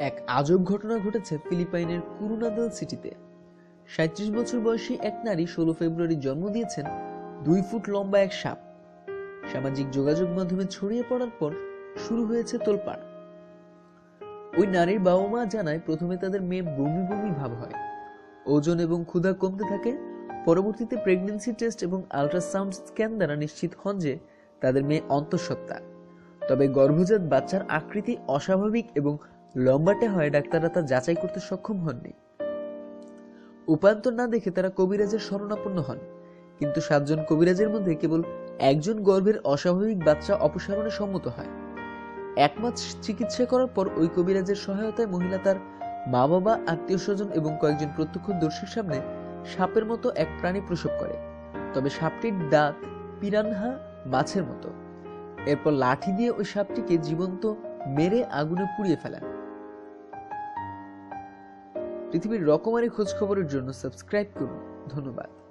এক আজব ঘটনা ঘটেছে ফিলিপাইনের কুরুনাদাল সিটিতে। সাঁত্রিশ বছর বয়সী এক নারী ষোলো ফেব্রুয়ারি জন্ম দিয়েছেন দুই ফুট লম্বা এক সাপ। সামাজিক যোগাযোগ মাধ্যমে ছড়িয়ে পড়ার পর শুরু হয়েছে তোলপাড়। ওই নারীর বাবা মা জানায় প্রথমে তাদের মেয়ে বমি বমি ভাব হয়। ওজন এবং ক্ষুধা কমতে থাকে। পরবর্তীতে প্রেগন্যান্সি টেস্ট এবং আল্ট্রাসাউন্ড স্ক্যান দ্বারা নিশ্চিত হন যে তাদের মেয়ে অন্তঃসত্ত্বা। তবে গর্ভজাত বাচ্চার আকৃতি অস্বাভাবিক এবং লম্বাটে হয়, ডাক্তাররা তা যাচাই করতে সক্ষম হননি। উপান্তর না দেখে তারা কবিরাজের শরণাপন্ন হন। কিন্তু সাতজন কবিরাজের মধ্যে কেবল একজন গর্ভের অস্বাভাবিক বাচ্চা অপসারণে সম্মত হয়। এক মাস চিকিৎসা করার পর ওই কবিরাজের সহায়তায় মহিলা তার মা বাবা আত্মীয় স্বজন এবং কয়েকজন প্রত্যক্ষদর্শীর সামনে সাপের মতো এক প্রাণী প্রসব করে। তবে সাপটির দাঁত পিরানহা মাছের মতো। এরপর লাঠি দিয়ে ওই সাপটিকে জীবন্ত মেরে আগুনে পুড়িয়ে ফেলেন। পৃথিবীর রকমারি খোঁজখবরের জন্য সাবস্ক্রাইব করুন। ধন্যবাদ।